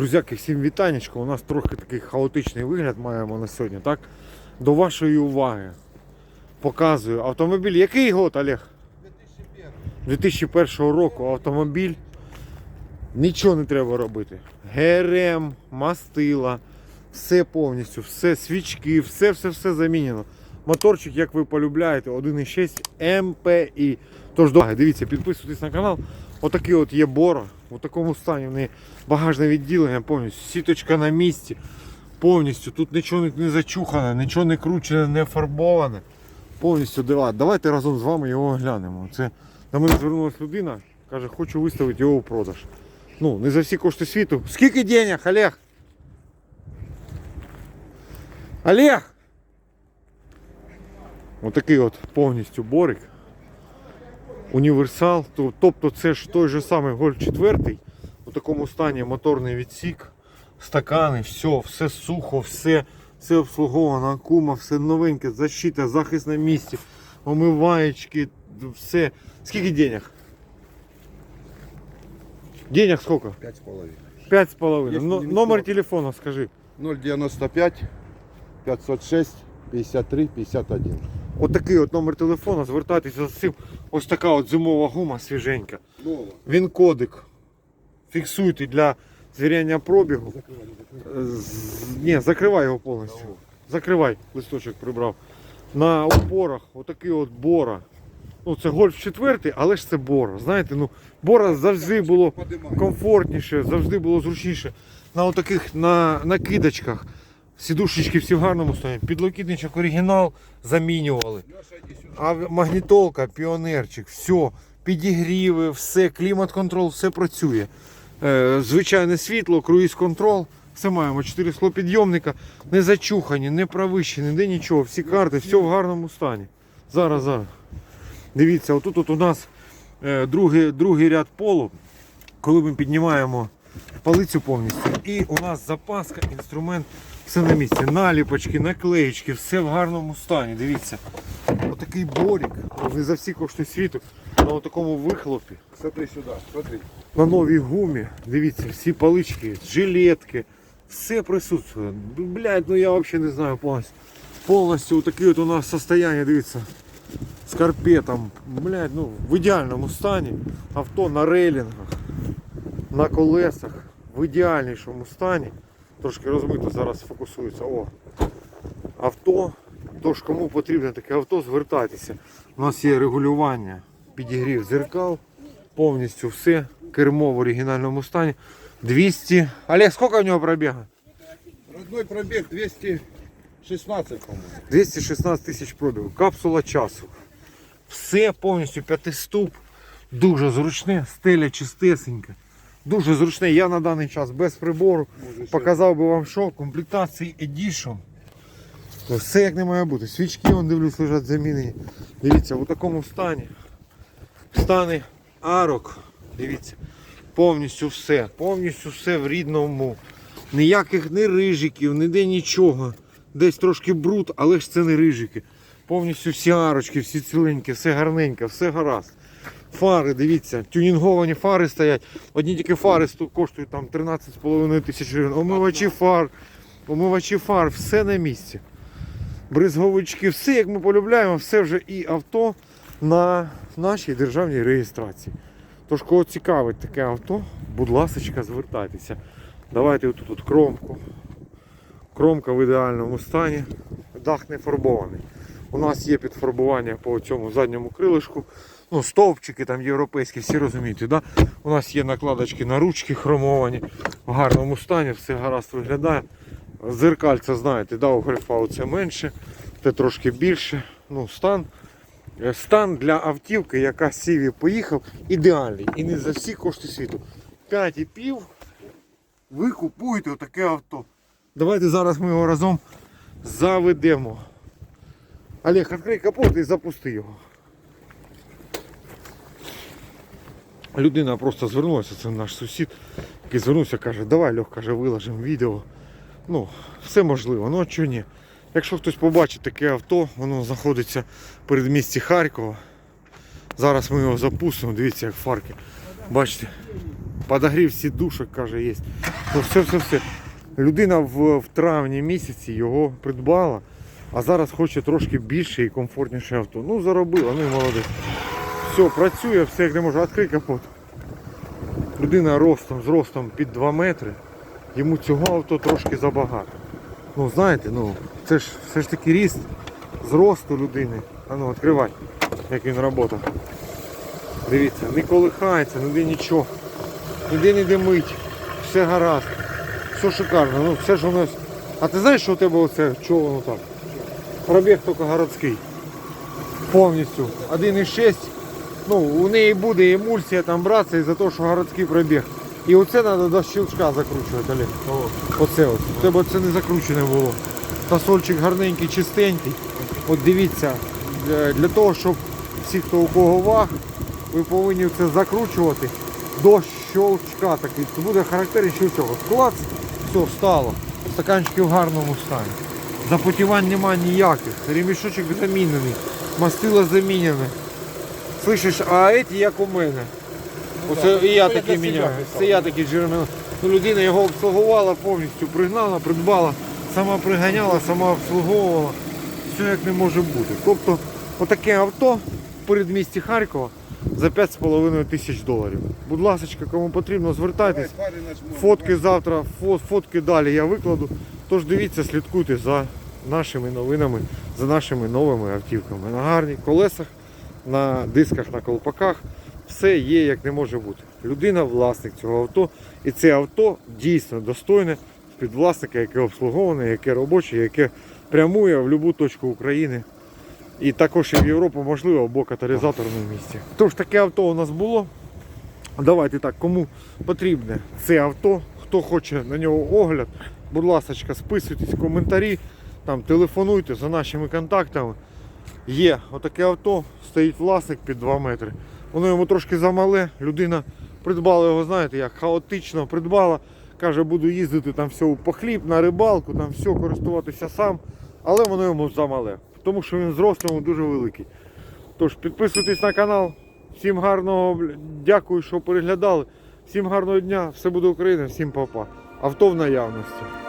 Друзяки, всім вітанечко. У нас трохи такий хаотичний вигляд маємо на сьогодні. Так? До вашої уваги показую автомобіль. Який год, Олег? 2001 року автомобіль. Нічого не треба робити. ГРМ, мастила, все повністю, все, свічки, все, все, все замінено. Моторчик, як ви полюбляєте, 1.6 МПІ. Тож до дивіться, підписуйтесь на канал. Отакий от є бора. У такому стані в неї багажне відділення повністю. Сіточка на місці. Повністю. Тут нічого не- не зачухане, нічого не кручене, не фарбоване. Повністю дива. Давайте разом з вами його оглянемо. Це до мене звернулася людина, каже, хочу виставити його у продаж. Ну, не за всі кошти світу. Скільки денег, Олег? Олег! Отакий от повністю борик. Універсал. Тобто це ж той же самий Гольф 4 у такому стані моторний відсік, стакани, все, все сухо, все, все обслуговано, кума, все новеньке, защита, захист на місці, омиваєчки, все. Скільки денег? Денег сколько? Пять с половиной. Пять с половиной. Если Но- не номер мешало. телефона скажи. 095 506 53 51. Отакий от номер телефона, звертайтеся з цим. Ось така от зимова гума свіженька. Він кодик. Фіксуйте для звіряння пробігу. Ні, закривай його повністю. Закривай, листочок прибрав. На опорах отакий от бора. Ну, це гольф 4, але ж це бора. Знаєте, ну бора завжди було комфортніше, завжди було зручніше. На отаких на накидочках. Сідушечки всі в гарному стані. Підлокітничок оригінал замінювали. А магнітолка, піонерчик, все, підігріви, все, клімат-контроль, все працює. Е, звичайне світло, круїз-контрол. Все маємо. Чотири склопідйомника, не зачухані, не провищені, ніде нічого. Всі карти, все в гарному стані. Зараз, зараз. Дивіться, отут от у нас е, другий, другий ряд полу. Коли ми піднімаємо палицю повністю, і у нас запаска, інструмент, все на місці. Наліпочки, наклеїчки, все в гарному стані. Дивіться. Отакий борік, не за всі кошти світу, на такому вихлопі, Смотри сюда, смотри. на новій гумі. Дивіться, всі палички, жилетки, все присутствує. Блять, ну я взагалі не знаю повністю. Повністю таке от у нас состояние, дивіться, з карпетом. Блять, ну в ідеальному стані. Авто на рейлінгах, на колесах, в ідеальнішому стані. Трошки розмито зараз фокусується. О, авто. Тож кому потрібно таке авто, звертайтеся. У нас є регулювання, підігрів зеркал, повністю все. Кермо в оригінальному стані. 200. Олег, скільки в нього пробіга? Родной пробег 216, по-моему. 216 тисяч пробігу. Капсула часу. Все повністю п'ятиступ. Дуже зручне, стеля чистесенька. Дуже зручне. Я на даний час без прибору. Може, Показав би вам що, комплектації Edition. То Все як не має бути. Свічки, вон дивлюсь, лежать замінені. Дивіться, в такому стані. Стани арок. Дивіться. Повністю все. Повністю все в рідному. Ніяких не рижиків, ніде нічого. Десь трошки бруд, але ж це не рижики. Повністю всі арочки, всі ціленькі, все гарненько, все гаразд. Фари, дивіться, тюнінговані фари стоять. Одні тільки фари коштують там 13,5 тисяч гривень. Омивачі фар, омивачі фар, все на місці. Бризговички, все як ми полюбляємо, все вже і авто на нашій державній реєстрації. Тож, кого цікавить таке авто, будь ласка, звертайтеся. Давайте отут от кромку. Кромка в ідеальному стані. Дах не фарбований. У нас є підфарбування по цьому задньому крилишку. Ну, стовпчики там європейські, всі розумієте, да? У нас є накладочки на ручки хромовані, в гарному стані, все гаразд виглядає. Зеркальце, знаєте, да, у гольфа це менше, це трошки більше. Ну, стан, е, стан для автівки, яка з Сіві поїхав, ідеальний. І не за всі кошти світу. 5,5 ви купуєте отаке авто. Давайте зараз ми його разом заведемо. Олег, відкрий капот і запусти його. Людина просто звернулася, це наш сусід, який звернувся, каже, давай Льох, каже, виложимо відео. Ну, все можливо, ну а чого ні. Якщо хтось побачить таке авто, воно знаходиться в передмісті Харкова. Зараз ми його запустимо, дивіться, як фарки. Бачите, подогрів сідушок, каже, є. Ну все, все, все. Людина в, в травні місяці його придбала, а зараз хоче трошки більше і комфортніше авто. Ну, заробила, ну і молодець. Все, працює, все як не може. Відкрий капот. Людина ростом, з ростом під 2 метри. Йому цього авто трошки забагато. Ну, знаєте, ну, це ж все ж таки ріст з росту людини. А ну, відкривай, як він працює. Дивіться, не колихається, ніде нічого. Ніде не димить. Все гаразд. Все шикарно. Ну, все ж у нас. А ти знаєш, що у тебе оце чого воно так? Пробіг тільки городський. Повністю. 1,6. Ну, у неї буде емульсія там братися із-за того, що городський пробіг. І оце треба до щелчка закручувати, Олег. Оце от. У тебе це не закручене було. Тасольчик гарненький, чистенький. От дивіться, для, для того, щоб всі, хто у кого ваг, ви повинні це закручувати до щелчка такий. Це буде характерний щелчок. Клац, все, стало. Стаканчики в гарному стані. Запотівань нема ніяких. Ремішочок замінений. Мастило замінене. Слышиш, а эти як у мене. Оце і я такий міняю. Це я такий джермел. Ну, людина його обслугувала повністю, пригнала, придбала, сама приганяла, сама обслуговувала. Все як не може бути. Тобто отаке авто в передмісті Харкова за 5,5 тисяч доларів. Будь ласка, кому потрібно, звертайтесь. Фотки завтра, фо- фотки далі я викладу. Тож дивіться, слідкуйте за нашими новинами, за нашими новими автівками. На гарних колесах, на дисках, на колпаках. Все є як не може бути. Людина власник цього авто. І це авто дійсно достойне під власника, яке обслуговане, яке робоче, яке прямує в будь-яку точку України. І також і в Європу можливо, або каталізаторному місці. Тож таке авто у нас було. Давайте так, кому потрібне це авто, хто хоче на нього огляд, будь ласка, списуйтесь в коментарі, там, телефонуйте за нашими контактами. Є отаке авто, стоїть власник під 2 метри. Воно йому трошки замале, людина придбала його, знаєте, як хаотично придбала. Каже, буду їздити там все по хліб, на рибалку, там все користуватися сам. Але воно йому замале. Тому що він зростом дуже великий. Тож підписуйтесь на канал. Всім гарного, дякую, що переглядали. Всім гарного дня, все буде Україна, всім папа. Авто в наявності.